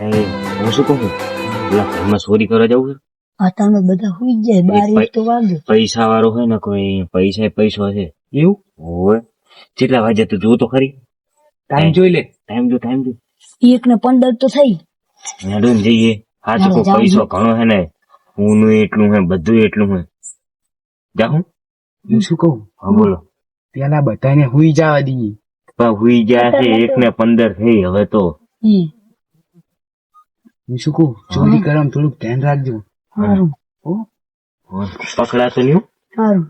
એ હું શું કહું પેલા ઘરમાં ચોરી કરવા જવું છે? આ તમે બધા સુઈ જાય બાર એક તો વાગે. પૈસા વાળો હોય ને કોઈ પૈસા પૈસો છે એવું? હોય કેટલા વાગે તું જોવું તો ખરી. ટાઈમ જોઈ લે. ટાઈમ જો ટાઈમ જો. એક ને પંદર તો થઈ. નડું ને જઈએ. હા તો પૈસો ઘણો હે ને હું એટલું હે બધું એટલું હે જાઉં હું. શું કહું? હા બોલો. પેલા બધાને હુઈ જવા દઈએ. હુઈ ગયા છે એક ને પંદર થઈ હવે તો. હમ. હું શું કહું ચોરી થોડુંક ધ્યાન રાખજો. સારું પકડાતો નહીં સારું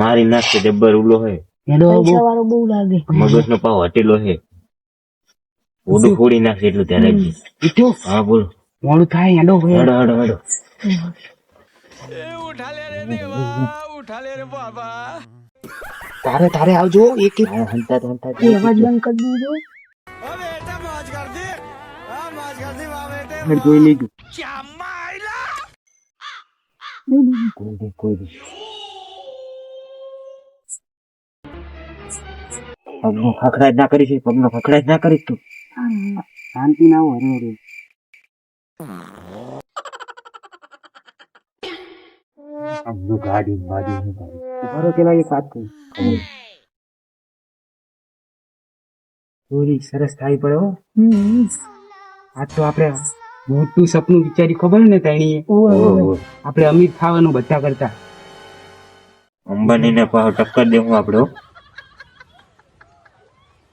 મારી નાખશે જબ્બર ઉલો હે. એનો વાળો બહુ લાગે. મગજ નો પાવ હટેલો હે. ઓડું ફોડી નાખશે એટલું ધ્યાન રાખજો. ઈટો હા બોલો. મોડું થાય એડો ભાઈ હેડો રે બાબા. તારે તારે આવજો એક હંતા હંતા અવાજ બંધ કરી દીધો. મિનિટ જોઈ દી. પગનો ખખડાટ ના કરીશ પગનો ખખડાટ ના કરીશ તું. શાંતિ ના હોય હરે હરે ગાડી ગાડી. ઊભા પેલા એક વાત કહું. ચોરી સરસ થાય પડે આજ તો આપણે મોટું સપનું વિચારી ખબર ને તેણીએ. આપણે અમીર થવાનું બધા કરતા. અંબાની ને પાછો ટક્કર દેવું આપણે.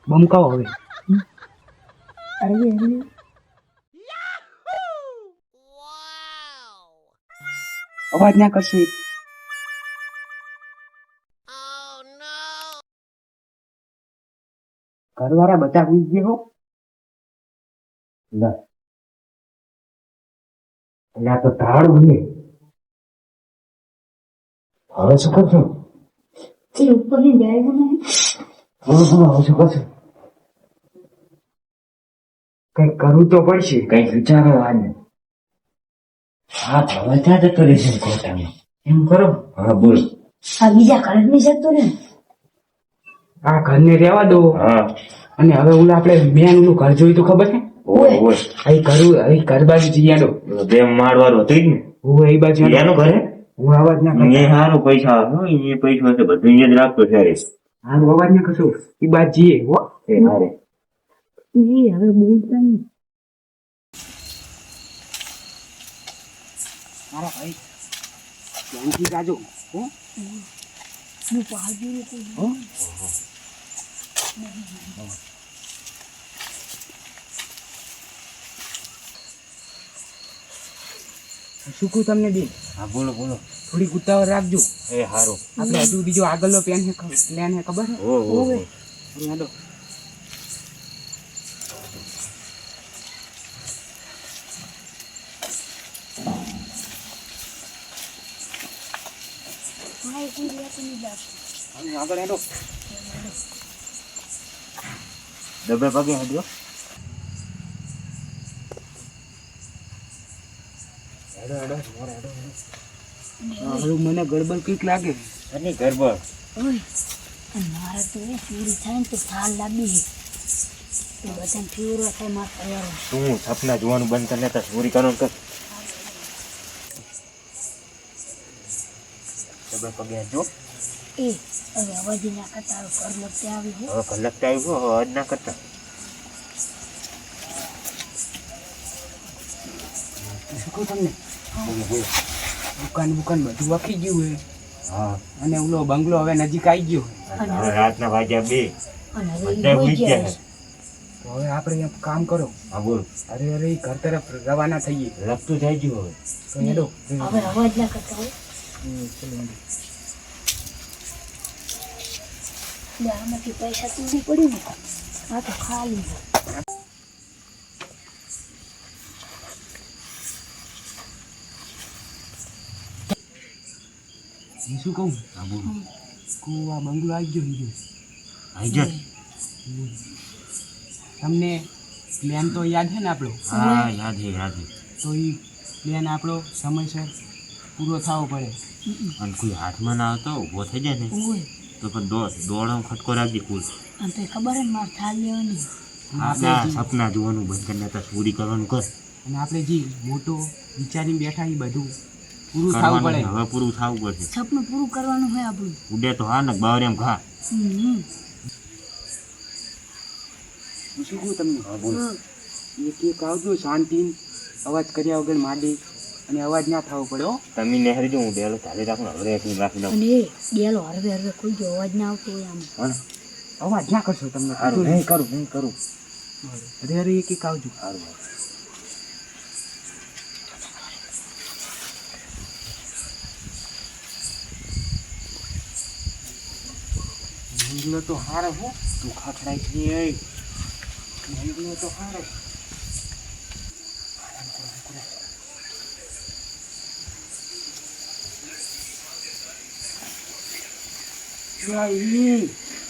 બમકાવો હવે. અવાજ ના કરશું ઘરવાળા બધા ગયો લે. એટલે આ તો તાળ ઉડે. હવે શું કરશો? તે જાય ને. બોલો બોલો હવે શું કરશો? કંઈક કરવું તો પડશે. કઈ વિચારો આને. હા હવે ત્યાં જતો રહેશે કોટામાં એમ કરો. હા બોલ. આ બીજા ઘર નહીં જતો ને. આ ઘરને રહેવા દો. હા. અને હવે ઓલા આપણે મેનનું ઘર જોયું તો ખબર છે? ઓય ઘર અહીં ઘર બાજુ જઈ આડો બે માળવાળો થઈ જ ને. હું એ બાજુ. એનું ઘરે? હું અવાજ ના એ સારું પૈસા આવે. હો, એ પૈસા હશે. બધું અહીંયા જ રાખતો ત્યારે હારો. અવાજ ના કશું એ બાજુ હો. એ હારે. એ હવે બોલતા નહીં. મારા ભાઈ ધ્યાનથી જાજો. હો. હું પાડ્યું હો. કહું તમને બેન હા બોલો બોલો. થોડીક ઉતાવળ રાખજો. એ હારું. આપણે હજુ બીજો આગળનો પ્લાન હે ખ- પ્લાન હે ખબર? હે ઓ ઓ ઓ. અરે હાલો. આગળ હેડો. ડબે પગે હડ્યો હેડો હેડો મોરે હેડો હેડો. હવે મને ગડબડ કંઈક લાગે. અને ગરબડ ઓય, મારે તો એ ચોરી થાય ને તો થાળ લાગી તો બધાને ફેવરો થાય મારા પરિવારો તું સપના જોવાનું બંધ કરી લેતા ચોરી કરવાનું કર. પગે હડજો એ હવે અવાજ ના કરતા ઘર લગતે આવી હવે કલાક આવ્યો હવે અજ ના કરતા. શું કહું તમને? દુકાન બુકાન બધું વખી ગયું હે હા. અને ઓલો બંગલો હવે નજીક આવી ગયો. રાતના વાગ્યા બે. તો હવે આપણે એમ કામ કરો. હા બોલ. અરે અરે ઘર તરફ રવાના થઈએ. લગતું જાય ગયું હવે. તો હેડો. હવે અવાજ ના કરતા હોય. પૈસા પડી ને આ તો ખાલી હું શું કહું હા બોલ કહું આ બંગલો આવી ગયો હીરો. આવી જા તમને પ્લાન તો યાદ છે ને આપણો હા યાદ છે યાદ છે તો એ પ્લાન આપણો સમયસર પૂરો થવો પડે અને કોઈ હાથમાં ના આવતો ઊભો થઈ જાય ને તો પણ દોડ દોડો ખટકો રાખજે કુલ અને તો ખબર હે ને મારે થાળ લેવાની આપણે સપના જોવાનું બંધ કરીને પૂરી કરવાનું કર અને આપણે જે મોટો વિચારીને બેઠા એ બધું પૂરું થવું પડે. હવે પૂરું થવું પડશે. સપનું પૂરું કરવાનું હોય આપણું. ઉડે તો હા ને બાર એમ ઘા હમ શું કહું તમને. એક એક આવજો શાંતિ. અવાજ કર્યા વગર માંડી. અને અવાજ ના થવો પડે હો. તમે નહેરી જો હું ડેલો ચાલે રાખું હવે એક મિનિટ રાખી દઉં. અને ડેલો હરવે હરવે કોઈ જો અવાજ ના આવતો હોય આમ. અવાજ ના કરશો તમને. સારું. નહીં કરું નહીં કરું. અરે અરે એક એક આવજો. સારું. મંગલો તો હારો હો તું ખાખડાઈ છે તો હારો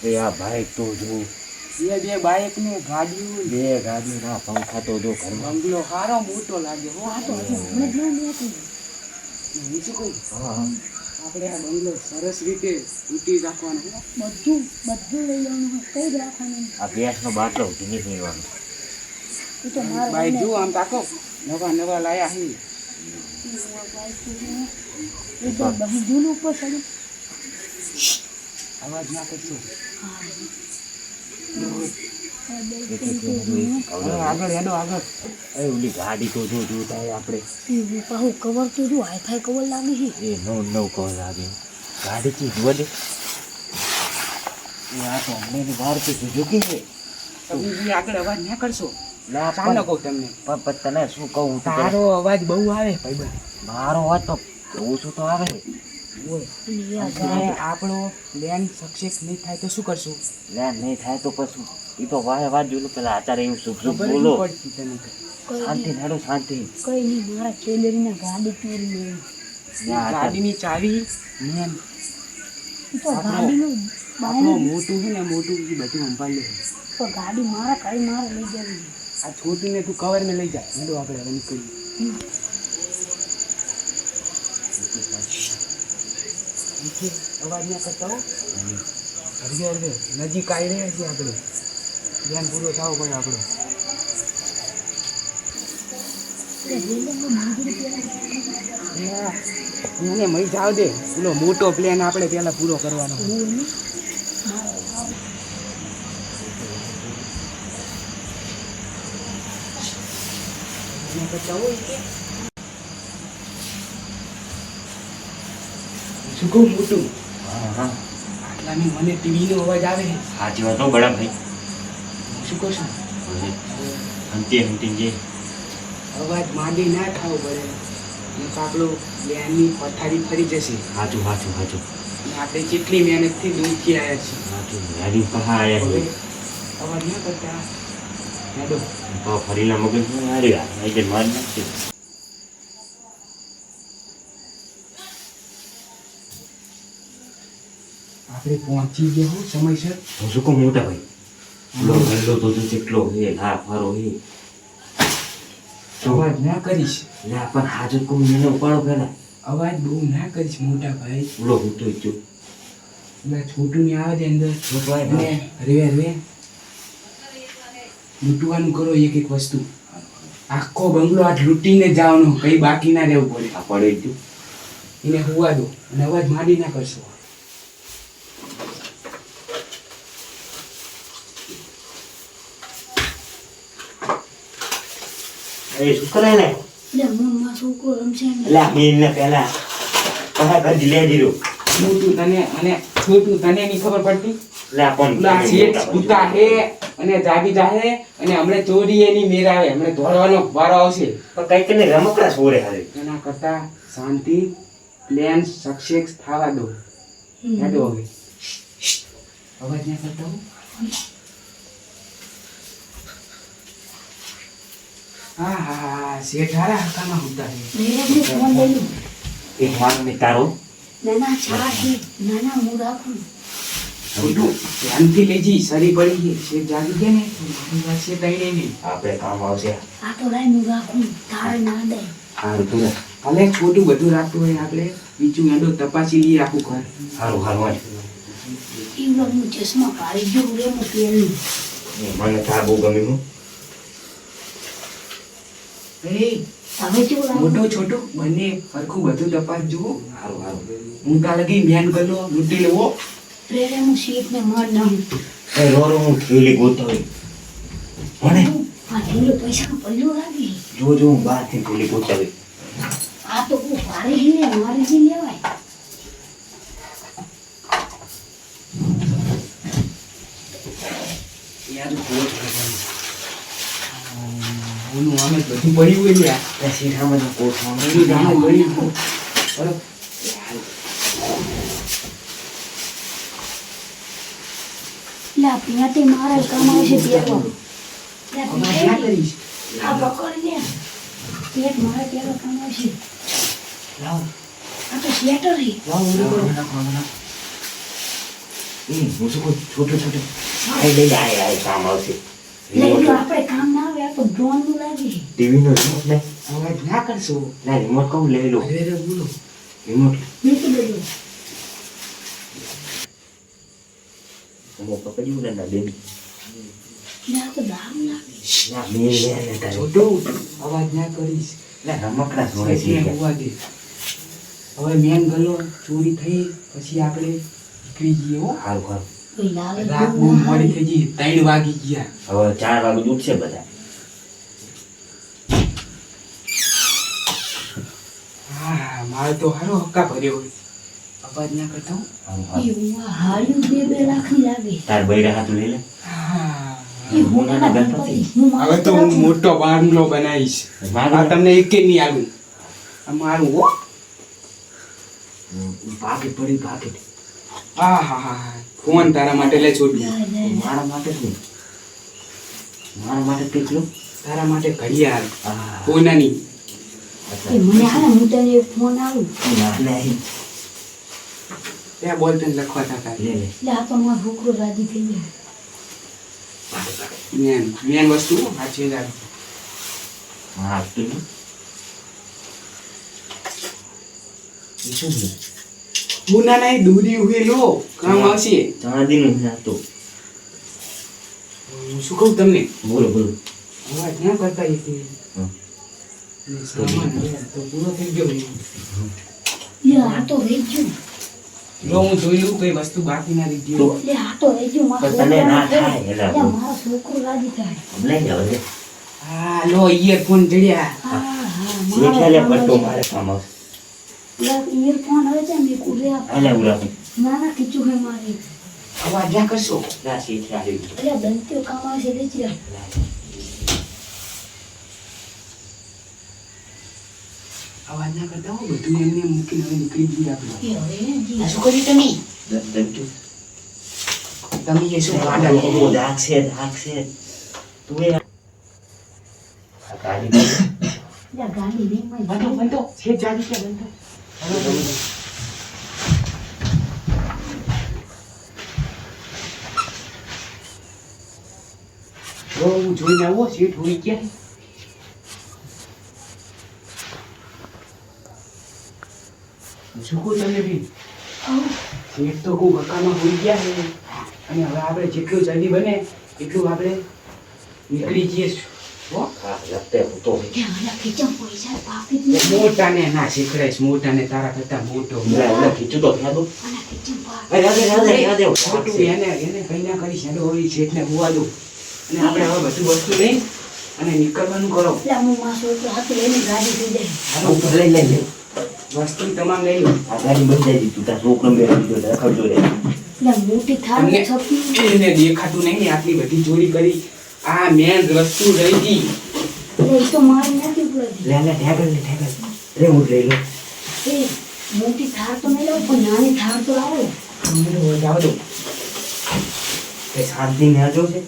એ આ ભાઈ તો જો. બે બે બાઇક ને બે ગાડી ના પંખા તો જો ઘરમાં. બંગલો હારો મોટો લાગે. હો આ તો હજી હમણાં જ ના બેઠી. હું શું કહું હા હા. આપણે આ બંગલો સરસ રીતે તૂટી રાખવાનો. બધું બધું લઈ લેવાનું હોય કઈ રાખવાનું. આ ગેસનો બાટલો ઉઠી પીવાનું એ ભાઈ જુઓ આમ તાકો નવા નવા લાયા હી એ તો બહુ જૂનું ઉપર ચડ્યું. અવાજ ના કરશો આગળ એ ગાડી તો જો જો થાય આપણે પાછું કવર તો જો હાઈફાઈ કવર લાગે છે એ નવ નવ કવર લાગે ગાડી થી જુઓ દે વાર તો સુઝુકી છે આગળ અવાજ ના કરશો કહું તમને પણ- તને શું કહું તારો અવાજ બહુ આવે ભાઈબંધ મારો અવાજ તો ઓછો તો આવે આપણો પ્લાન સક્સેસ નહીં થાય તો શું કરશું લે નહીં થાય તો પછી એ તો વાહે વાત જોયું પેલા અત્યારે એવું સુખ સુખ બોલો. શાંતિ નહીં શાંતિ. કોઈ નહીં મારા ચેલેરીના ગાડી ચોરી આ ગાડીની ચાવી. મેન. તો ગાડીનું આપણો મોટું છે ને મોટું એ બધું સંભાળી લે. તો ગાડી મારા કઈ મારે લઈ જવી. આ છોટી ને તું કવરમાં લઈ જા. હેડો આપણે હવે નીકળીએ. અવાજ ના કરતા હો. હરવે હરવે નજીક આવી રહ્યા છીએ આપણે. ધ્યાન પૂરો થવો પડે આપણો. મને મહી જાવ દે. પેલો મોટો પ્લાન આપણે પેલા પૂરો કરવાનો? શું કહું મોટું? હા હા. આટલાની મને ટીવીનો અવાજ આવે સાચી વાત હો બડા ભાઈ શું કહો છો? હંતી હંતી જે. અવાજ માંડી ના થવો પડે આપણો બેનની પથારી ફરી જશે. સાચું સાચું અને આપણે કેટલી મહેનતથી દૂરથી આવ્યા છીએ. સાચું ગાડી કહા આવ્યા છે અવાજ ના કરતા. હેડો. તો ફરીના મગજમાં હારી આ આઈ માર નાખશે. આપણે પહોંચી ગયા હો સમયસર. શું કહું મોટા ભાઈ? પેલો ગલ્લો તો જો કેટલો હે હા ફારો હે. અવાજ ના કરીશ. લે પણ હાજર ઉપાડો પેલા અવાજ બહુ ના કરીશ મોટા ભાઈ. બોલો હું તો ઈચ્છું. છોટું ને આવે અંદર. હરવે હરવે લૂંટવાનું કરો એક એક વસ્તુ. આખો બંગલો આજ લૂંટીને જવાનો કઈ બાકી ના રહેવું પડે. આ પડે એને હોવા દો અને અવાજ માંડી ના કરશો. એ શું કરે ને? એટલે મારો ને. પેલા પાછા લે મોટું તને અને છોટું તને ખબર પડતી? આ પણ શેઠ હે અને જાગી જાહે અને હમણે ચોરી એની મેર આવે હમણે ધોરવાનો વારો આવશે. પણ કંઈક ને રમકડા છોરે હારે. એના કરતા શાંતિ પ્લેન સક્સેસ થવા દો. હેડો હવે અવાજ ના કરતા હો. હા હા હા. શેઠ હારા હકામાં હે મેરેજને ફોન લઈ એક વાર મેં તારો? નાના છે નાના હું રાખું ધ્યાનથી લેજી સરી પડી છે. શેઠ જાગી ગયા ને? મારી વાત છે તઈને નહીં આપણે કામ આવશે. આ તો લાઈ હું રાખું તારે ના દે. સારું તું ભલે છોટું બધું રાખતું હોય આપણે બીજું એનો તપાસી લઈએ આખું ઘર. સારું સારું ચશ્મા પાડી દઉં રે હું મને ચા બહુ ગમ્યું. હું એ કેવું મોટો છોટો? બંને સરખું બધું તપાસ જુઓ. સારું સારું હું કાલે લગી મેન ગલો લૂંટી લેવો. પ્રેરે હું શેઠને માર નાખું. એ રો રો હું થેલી ગોતાવી. મને આ થેલો પૈસાનો પલ્લો લાગે. જો જો હું બહારથી થેલી ગોતાવી. આ તો હું ભારે હિલે મારે જી લેવાય. યાર કોટ ઓનું આમે બધું પડ્યું હોય યાર એ શીઠામાં તો કોઠામાં બધું આમે પડ્યું બરાબર લા પ્યાતે મારા કામ આવશે લા ના કરીશ? આ પકડ લે. પેટ મારે પહેરવા કામ આવશે લાવ. આ તો હે કરો એ હું છોટો છોટો. આય લઈ આય આય કામ આવશે. લે એટલું આપણે કામ ના આવે આ તો નું લાગે ટીવી નો રિમોટ લે અવાજ ના કરશો. લે રિમોટ કહું લઈ લો. અરે બોલો. રિમોટ પકડ્યું ને ના બેબી લે તો દારૂ લાગે. ના મેં લે ને તારે અવાજ ના કરીશ. લે રમકડા જોડે છે. હોવા મેન ગલો ચોરી થઈ પછી આપણે નીકળી જઈએ હો. હારું હારું. રાત બહુ મોડી થઈ ગઈ ત્રણ વાગી ગયા. હવે ચાર વાગે ઉઠશે બધા. હા તો હારો હક્કા ભર્યો હોય. અવાજ ના કરતા હો. આ બે બે લાખની લાગે. તાર બૈરા હાથ લઈ લે. હવે તો હું મોટો બાંગલો બનાવીશ. આ તમને એક નહીં આવ્યું આ મારું હો. ભાગે પડી ભાગે. હા હા હા ફોન તારા માટે લે છોટું. મારા માટે નહીં મારા માટે કેટલું? તારા માટે ઘડિયાળ. આ. કોનાની એ મને હાલે હું તને એક ફોન લે. અહીં. ત્યાં બોલ તને લખવા થતા લે લે. એટલે આ તો મારો છોકરો રાજી થઈ જાય પાકે પાકે મેન મેન વસ્તુ સાચી લાગે હા આપતું નહીં એ શું છે? હું ના ના દૂરી ઊભી લો કામ આવશે. ચાંદીનું દિન તો. શું કહું તમને? બોલો બોલો. અવાજ ના કરતા. હમ. ને સામાન હવે તો પૂરો થઈ ગયો ને. લે આ તો રહી ગયું. જો હું જોઈ લઉં કઈ વસ્તુ બાકી ના રહી ગયું લે આ તો રહી ગયું મારો પણ તને ના છોકરો થાય એટલે લે મારો છોકરો રાજી થાય લઈ જાવ લે. હા લો ઇયરફોન જડ્યા. હા હા શેઠે લે પટ્ટો મારો મારે કામ આવશે ઇયરફોન આવે છે ને કુરે આલે ઉરાવું ના ના ખીચું હે મારે. અવાજ ના કરશો? ના શેઠે આવી ગયું. એટલે દંત્યો કામ આવશે અવાજ ના કરતા હો બધું એમને મૂકીને હવે નીકળી ગઈ આપણે શું કર્યું તમે તમે એ શું ઓ, ગાડા છે દાગ છે તું એ ગાડી બંધ. ગાડી લઈ માં બંધો બંધો છે જાડી છે બંધો હું જોઈને આવો સીટ હોય ગયા શું તમે બી? શેઠ તો કોઈ વકામાં હોઈ ગયા છે અને હવે આપણે જેટલું જલ્દી બને એટલું આપણે નીકળી જઈએ મોટા મોટાને ના શીખડાઈશ મોટાને તારા કરતા મોટો મોટું એને એને કઈ ના કરી શેડો હોય શેઠને હોવા દો અને આપણે હવે બધું વસ્તુ લઈ અને નીકળવાનું કરો. લઈ લઈ લે વસ્તુ તમામ લઈ લો આ ગાડી બંધ જાય તું તાર છોકરો બે દીધો રખડતો રહે એટલે મોટી થાર તમને છપી એને દેખાતું નહીં આટલી બધી ચોરી કરી આ મેન વસ્તુ રહી ગઈ એ તો મારી નથી પડી લે લે ઠેકર લે ઠેકર રે હું લઈ લો એ મોટી થાર તો નહીં લઉં પણ નાની થાર તો આવે જાવ દો એ શાંતિ ને આજો છે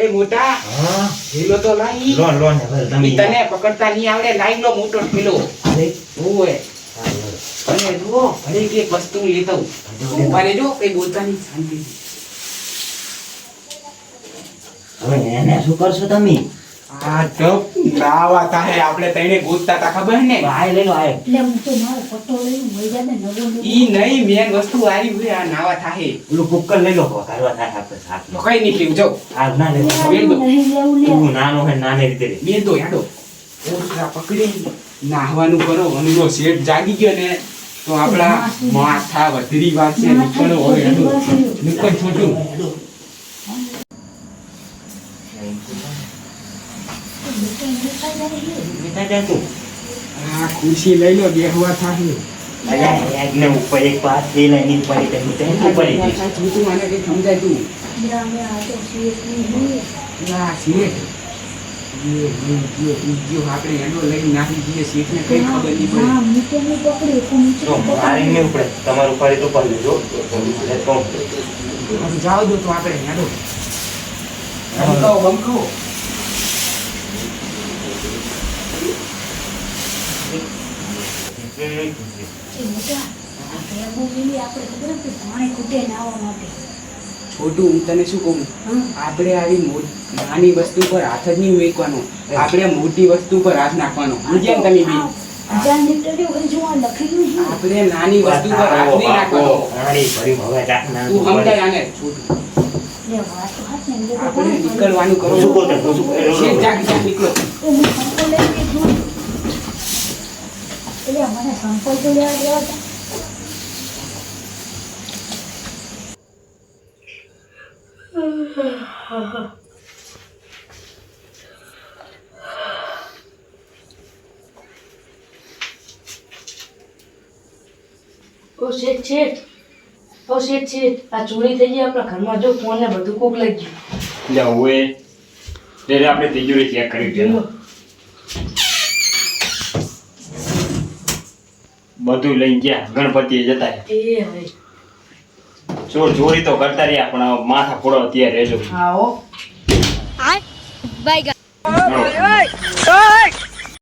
એ મોટા હા. ઢીલો તો લાઈ લો ને હવે તમે તને પકડતા નહીં આવડે લાઈ લો મોટો ઢીલો. અરે. લો. અને જુઓ અરે કે વસ્તુ લેતા ઉભાને જો કઈ બોલતાની શાંતિ. હવે એને શું કરશો તમે? આ ટપ નાવા તાહે આપણે તઈને ગોતતા તા ખબર ને? ભાઈ લઈ લો આય. એટલે હું તો મારો પટ્ટો લઈ મળી જાય ને નવો ઈ નહીં મેન વસ્તુ આરી હોય આ નાવા થાહે ઓલું કુકર લઈ લો કરવા થાય આપણે સાથ લો કઈ નીકળ્યું જો. આ ના લે તું નાનો હે નાને રીતે બે દો યાડો ઓરખા પકડી. નાહવાનું કરો અને શેઠ જાગી ગયો ને તો આપણા માથા વધરી વાસે નીકળો હોય નીકળ છોટું. લેતા આ ખુરશી લઈ લો બેહવા થાય અરે ઉપર એક વાત થઈ લઈને પડી તમે તેમ પડી ગઈ તું ના છીએ આપણે લઈને નાખી દઈએ સીટને કઈ ખબર નહીં પડે. ઉપડે. તમારું ફરી તો કરી લેજો. તો આપણે હેડો બમકો એ ખૂટે હું તને શું કહું? આપણે આવી નાની વસ્તુ પર હાથ જ નહીં મૂકવાનો. આપણે મોટી વસ્તુ પર હાથ નાખવાનો. સમજ્યા ને તમે બી. આપણે નાની વસ્તુ પર હાથ નહીં નાખવાનો. તું સમજાય આને છોટું. આપણે નીકળવાનું કરો. શું બોલતે? શું બોલતે? શેઠ જાગ જાગ નીકળો એ હું સંપલ લઈ ગઈ છું. એટલે મને સંપલ લેવા દેવા હતા. ઓ શેઠ શેઠ. ઓ શેઠ શેઠ આ ચોરી થઈ ગઈ આપણા ઘરમાં. જો ફોન ને બધું કોક લઈ ગયું. લે ઓએ. ત્યારે આપણે તિજોરી ચેક કરી છે જોઈ લો. બધું લઈને ગયા ગણપતિ જતા ચોર ચોરી તો કરતા રહ્યા પણ માથા ફોડો અત્યારે રહેજો. guys.